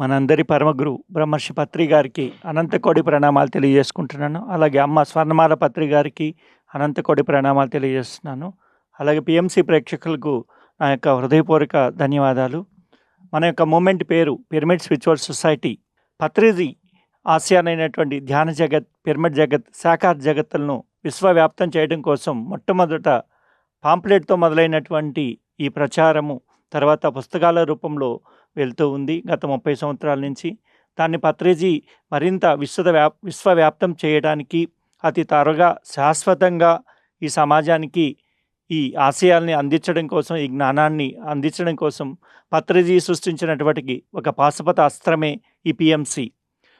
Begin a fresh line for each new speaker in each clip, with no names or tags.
మనందరి పరమగురు బ్రహ్మర్షి పత్రి గారికి అనంతకోడి ప్రణామాలు తెలియజేసుకుంటున్నాను. అలాగే అమ్మ స్వర్ణమాల పత్రి గారికి అనంతకోడి ప్రణామాలు తెలియజేస్తున్నాను. అలాగే పిఎంసి ప్రేక్షకులకు నా యొక్క హృదయపూర్వక ధన్యవాదాలు. మన యొక్క మూమెంట్ పేరు పిరమిడ్ స్పిరిచువల్ సొసైటీ. పత్రిజీ ఆసియానైనటువంటి ధ్యాన జగత్ పిరమిడ్ జగత్ సాకార్ జగత్తులను విశ్వవ్యాప్తం చేయడం కోసం మొట్టమొదట పాంప్లెట్తో మొదలైనటువంటి ఈ ప్రచారము తర్వాత పుస్తకాల రూపంలో వెళ్తూ ఉంది గత ముప్పై సంవత్సరాల నుంచి. దాన్ని పత్రేజీ మరింత విశ్వద వ్యాప్ విశ్వవ్యాప్తం చేయడానికి అతి త్వరగా శాశ్వతంగా ఈ సమాజానికి ఈ ఆశయాల్ని అందించడం కోసం ఈ జ్ఞానాన్ని అందించడం కోసం పత్రిజీ సృష్టించినటువంటి ఒక పాశుపత అస్త్రమే ఈ పిఎంసి.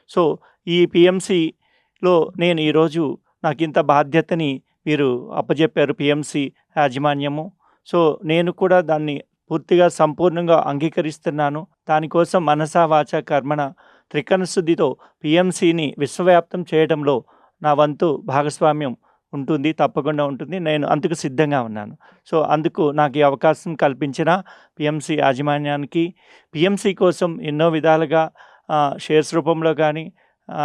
సో ఈ పిఎంసిలో నేను ఈరోజు నాకు ఇంత బాధ్యతని మీరు అప్పజెప్పారు పిఎంసి యాజమాన్యము. సో నేను కూడా దాన్ని పూర్తిగా సంపూర్ణంగా అంగీకరిస్తున్నాను. దానికోసం మనసా వాచ కర్మణ త్రికరణ శుద్ధితో పిఎంసిని విశ్వవ్యాప్తం చేయడంలో నా వంతు భాగస్వామ్యం ఉంటుంది తప్పకుండా ఉంటుంది. నేను అందుకు సిద్ధంగా ఉన్నాను. సో అందుకు నాకు ఈ అవకాశం కల్పించిన పిఎంసి యాజమాన్యానికి పిఎంసి కోసం ఎన్నో విధాలుగా షేర్స్ రూపంలో కానీ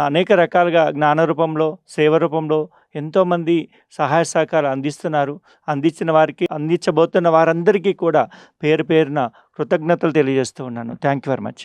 అనేక రకాలుగా జ్ఞాన రూపంలో సేవ రూపంలో ఎంతోమంది సహాయ సహకారాలు అందిస్తున్నారు. అందించిన వారికి అందించబోతున్న వారందరికీ కూడా పేరు పేరున కృతజ్ఞతలు తెలియజేస్తూ ఉన్నాను. Thank you very much